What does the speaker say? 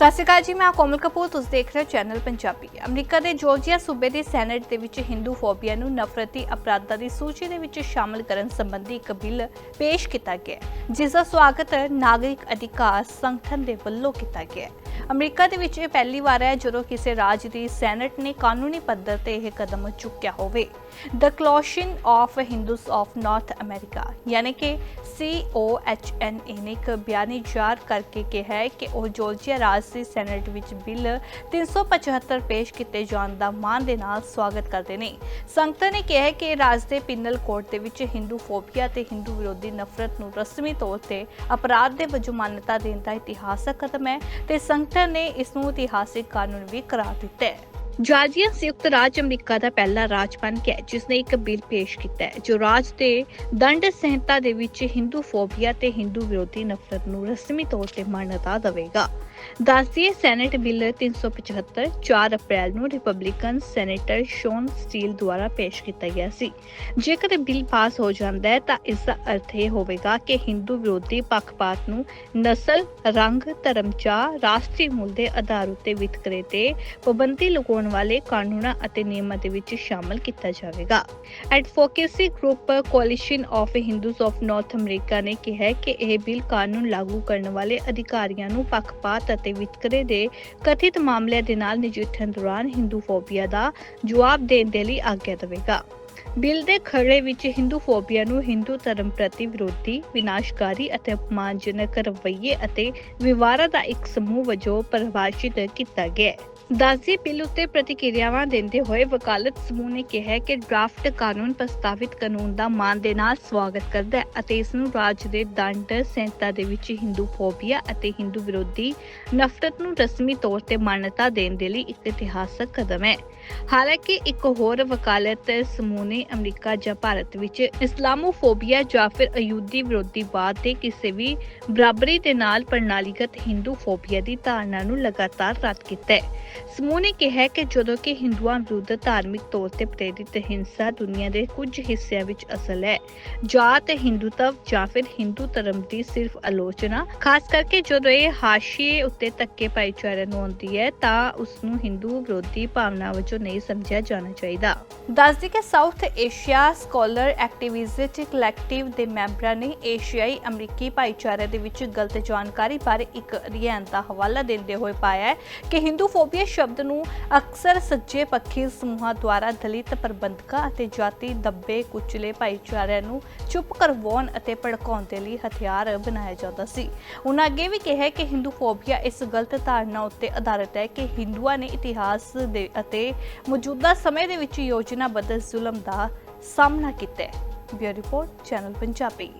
ਸਤਿ ਸ਼੍ਰੀ ਅਕਾਲ ਜੀ, ਮੈਂ ਕੋਮਲ ਕਪੂਰ, ਤੁਸੀਂ ਦੇਖ ਰਹੇ ਹੋ ਚੈਨਲ ਪੰਜਾਬੀ। ਅਮਰੀਕਾ ਦੇ ਜਾਰਜੀਆ ਸੂਬੇ ਦੇ ਸੈਨੇਟ ਦੇ ਵਿੱਚ ਹਿੰਦੂ ਫੋਬੀਆ ਨੂੰ ਨਫ਼ਰਤੀ ਅਪਰਾਧਾਂ ਦੀ ਸੂਚੀ ਦੇ ਵਿੱਚ ਸ਼ਾਮਲ ਕਰਨ ਸੰਬੰਧੀ ਇੱਕ ਬਿੱਲ ਪੇਸ਼ ਕੀਤਾ ਗਿਆ ਜਿਸ ਦਾ ਸਵਾਗਤ ਨਾਗਰਿਕ ਅਧਿਕਾਰ ਸੰਗਠਨ ਦੇ ਵੱਲੋਂ ਕੀਤਾ ਗਿਆ ਅਮਰੀਕਾ ਦੇ ਵਿੱਚ ਇਹ ਪਹਿਲੀ ਵਾਰ ਹੈ ਜਦੋਂ ਕਿਸੇ ਰਾਜ ਦੀ ਸੈਨੇਟ ਨੇ ਕਾਨੂੰਨੀ ਪੱਧਰ ਤੇ ਇਹ ਕਦਮ ਚੁੱਕਿਆ ਹੋਵੇ। The coalition of Hindus of North America ਯਾਨੀ ਕਿ COHNA ਨੇ ਇੱਕ ਬਿਆਨੀ ਜਾਰੀ ਕਰਕੇ ਕਿਹਾ ਹੈ ਕਿ ਉਹ ਜੋਰਜੀਆ ਰਾਜ ਦੀ ਸੈਨੇਟ ਵਿੱਚ ਬਿੱਲ 375 ਪੇਸ਼ ਕੀਤੇ ਜਾਣ ਦਾ ਮਾਣ ਦੇ ਨਾਲ ਸਵਾਗਤ ਕਰਦੇ ਨੇ। ਸੰਗਠਨ ਨੇ ਕਿਹਾ ਹੈ ਕਿ ਰਾਜ ਦੇ ਪਿੰਨਲ ਕੋਡ ਦੇ ਵਿੱਚ ਹਿੰਦੂ ਫੋਬੀਆ ਤੇ ਹਿੰਦੂ ਵਿਰੋਧੀ ਨਫ਼ਰਤ ਨੂੰ ਰਸਮੀ ਤੌਰ ਤੇ ਅਪਰਾਧ ਦੇ ਵਜੋਂ ਮਾਨਤਾ ਦੇਣ ਦਾ ਇਤਿਹਾਸਕ ਕਦਮ ਹੈ ਤੇ ਸੰਗਠਨ ਨੇ ਇਸ ਨੂੰ ਇਤਿਹਾਸਿਕ ਕਾਨੂੰਨ ਵੀ ਕਰਾਰ ਦਿੱਤਾ ਹੈ। ਜਾਰਜੀਆ ਸੰਯੁਕਤ ਰਾਜ ਅਮਰੀਕਾ ਦਾ ਪਹਿਲਾ ਰਾਜ ਬਣ ਗਿਆ ਹੈ, ਜਿਸ ਨੇ ਇੱਕ ਬਿੱਲ ਪੇਸ਼ ਕੀਤਾ ਹੈ ਜੋ ਰਾਜ ਦੇ ਦੰਡ ਸੰਹਿਤਾ ਦੇ ਵਿੱਚ ਹਿੰਦੂ ਫੋਬੀਆ ਤੇ ਹਿੰਦੂ ਵਿਰੋਧੀ ਨਫ਼ਰਤ ਨੂੰ ਰਸਮੀ ਤੌਰ ਤੇ ਮਾਨਤਾ ਦੇਵੇਗਾ। ਦੱਸਦੀਏ ਸੈਨੇਟ ਬਿੱਲ 375 4 ਅਪ੍ਰੈਲ ਨੂੰ ਰਿਪਬਲਿਕਨ ਸੈਨੇਟਰ ਸ਼ੌਨ ਸਟੀਲ ਦੁਆਰਾ ਪੇਸ਼ ਕੀਤਾ ਗਿਆ ਸੀ। ਜੇਕਰ ਬਿੱਲ ਪਾਸ ਹੋ ਜਾਂਦਾ ਹੈ, ਤਾਂ ਇਸ ਦਾ ਅਰਥ ਇਹ ਹੋਵੇਗਾ ਕਿ ਹਿੰਦੂ ਵਿਰੋਧੀ ਪੱਖਪਾਤ ਨੂੰ ਨਸਲ, ਰੰਗ ਧਰਮ ਚਾਹ ਰਾਸ਼ਟਰੀ ਮੁੱਲ ਦੇ ਆਧਾਰ ਉੱਤੇ ਵਿਤਕਰੇ ਤੇ ਪਾਬੰਦੀ ਲਗਾਉਣ ਵਾਲੇ ਕਾਨੂੰਨਾਂ ਅਤੇ ਨਿਯਮਾਂ ਦੇ ਵਿੱਚ ਸ਼ਾਮਲ ਕੀਤਾ ਜਾਵੇਗਾ। Advocacy group coalition of Hindus of North America ਨੇ ਕਿਹਾ ਕਿ ਇਹ ਬਿੱਲ ਕਾਨੂੰਨ ਲਾਗੂ ਕਰਨ ਵਾਲੇ ਅਧਿਕਾਰੀਆਂ ਨੂੰ ਪੱਖਪਾਤ ਅਤੇ ਵਿਤਕਰੇ ਦੇ ਕਥਿਤ ਮਾਮਲਿਆਂ ਦੇ ਨਾਲ ਨਜਿੱਠਣ ਦੌਰਾਨ ਹਿੰਦੂ ਫੋਬੀਆ ਦਾ ਜਵਾਬ ਦੇਣ ਦੇ ਲਈ ਆਗਿਆ ਦੇਵੇਗਾ। ਬਿੱਲ ਦੇ ਖਰੜੇ ਵਿੱਚ ਹਿੰਦੂ ਫੋਬੀਆ ਨੂੰ ਹਿੰਦੂ ਧਰਮ ਪ੍ਰਤੀ ਵਿਰੋਧੀ, ਵਿਨਾਸ਼ਕਾਰੀ ਅਤੇ ਅਪਮਾਨਜਨਕ ਰਵੱਈਏ ਅਤੇ ਵਿਵਹਾਰਾਂ ਦਾ ਇੱਕ ਸਮੂਹ ਵਜੋਂ ਪਰਿਭਾਸ਼ਿਤ ਕੀਤਾ ਗਿਆ ਹੈ। ਦਾਸੀ ਬਿੱਲ ਉੱਤੇ ਪ੍ਰਤੀਕਿਰਿਆਵਾਂ ਦਿੰਦੇ ਹੋਏ ਵਕਾਲਤ ਸਮੂਹ ਨੇ ਕਿਹਾ ਕਿ ਡਰਾਫਟ ਕਾਨੂੰਨ ਪ੍ਰਸਤਾਵਿਤ ਕਾਨੂੰਨ ਦਾ ਮਾਨ ਦੇ ਨਾਲ ਸਵਾਗਤ ਕਰਦਾ ਹੈ ਅਤੇ ਇਸ ਨੂੰ ਰਾਜ ਦੇ ਦੰਡ ਸੰਹਿਤਾ ਦੇ ਵਿੱਚ ਹਿੰਦੂ ਫੋਬੀਆ ਅਤੇ ਹਿੰਦੂ ਵਿਰੋਧੀ ਨਫ਼ਰਤ ਨੂੰ ਰਸਮੀ ਤੌਰ ਤੇ ਮਾਨਤਾ ਦੇਣ ਦੇ ਲਈ ਇੱਕ ਇਤਿਹਾਸਕ ਕਦਮ ਹੈ। ਹਾਲਾਂਕਿ ਇੱਕ ਹੋਰ ਵਕਾਲਤ ਸਮੂਹ ਨੇ ਅਮਰੀਕਾ ਜਾਂ ਭਾਰਤ ਵਿੱਚ ਇਸਲਾਮੋਫੋਬੀਆ ਜਾਂ ਫਿਰ ਅਯੁੱਧੀ ਵਿਰੋਧੀਵਾਦ ਦੇ ਕਿਸੇ ਵੀ ਬਰਾਬਰੀ ਦੇ ਨਾਲ ਪ੍ਰਣਾਲੀਗਤ ਹਿੰਦੂ ਫੋਬੀਆ ਦੀ ਧਾਰਨਾ ਨੂੰ ਲਗਾਤਾਰ ਰੱਦ ਕੀਤਾ ਹੈ। ਸਮੂਹ ਨੇ ਕਿਹਾ ਕਿ ਜਦੋਂ ਕਿ ਹਿੰਦੂਆਂ ਵਿਰੁੱਧ ਧਾਰਮਿਕ ਤੌਰ ਤੇ ਪ੍ਰੇਰਿਤ ਹਿੰਸਾ ਦੁਨੀਆ ਦੇ ਕੁਝ ਹਿੱਸਿਆਂ ਵਿੱਚ ਅਸਲ ਹੈ। ਜਾਤ, ਹਿੰਦੂਤਵ ਜਾਂ ਫਿਰ ਹਿੰਦੂ ਧਰਮ ਦੀ ਸਿਰਫ ਆਲੋਚਨਾ, ਖਾਸ ਕਰਕੇ ਜਦੋਂ ਇਹ ਹਾਸ਼ੀਏ ਉੱਤੇ ਤੱਕੇ ਭਾਈਚਾਰੇ ਨੂੰ ਆਉਂਦੀ ਹੈ, ਤਾਂ ਉਸ ਨੂੰ ਹਿੰਦੂ ਵਿਰੋਧੀ ਭਾਵਨਾ ਵਜੋਂ ਨਹੀਂ ਸਮਝਿਆ ਜਾਣਾ ਚਾਹੀਦਾ। ਦੱਸਦੀ ਕਿ South Asia scholar activist collective ਦੇ ਮੈਂਬਰਾਂ ਨੇ ਏਸ਼ੀਆਈ ਅਮਰੀਕੀ ਭਾਈਚਾਰੇ ਦੇ ਵਿੱਚ ਗਲਤ ਜਾਣਕਾਰੀ ਬਾਰੇ ਇੱਕ ਅਧਿਐਨ ਦਾ ਹਵਾਲਾ ਦਿੰਦੇ ਹੋਏ ਪਾਇਆ ਹੈ ਕਿ ਹਿੰਦੂ ਫੋਬੀਆ ਸ਼ਬਦ ਨੂੰ ਅਕਸਰ ਸੱਜੇ ਪੱਖੀ ਸਮੂਹਾਂ ਦੁਆਰਾ ਦਲਿਤ ਪ੍ਰਬੰਧਕਾਂ ਅਤੇ ਜਾਤੀ ਦੱਬੇ ਕੁਚਲੇ ਭਾਈਚਾਰਿਆਂ ਨੂੰ ਚੁੱਪ ਕਰਵਾਉਣ ਅਤੇ ਭੜਕਾਉਣ ਦੇ ਲਈ ਹਥਿਆਰ ਬਣਾਇਆ ਜਾਂਦਾ ਸੀ। ਉਹਨਾਂ ਅੱਗੇ ਵੀ ਕਿਹਾ ਕਿ ਹਿੰਦੂ ਫੋਬੀਆ ਇਸ ਗਲਤ ਧਾਰਨਾ ਉੱਤੇ ਆਧਾਰਿਤ ਹੈ ਕਿ ਹਿੰਦੂਆਂ ਨੇ ਇਤਿਹਾਸ ਦੇ ਅਤੇ ਮੌਜੂਦਾ ਸਮੇਂ ਦੇ ਵਿੱਚ ਯੋਜਨਾਬੱਧ ਜ਼ੁਲਮ ਦਾ ਸਾਹਮਣਾ ਕੀਤਾ ਹੈ। Bureau report, channel Punjabi.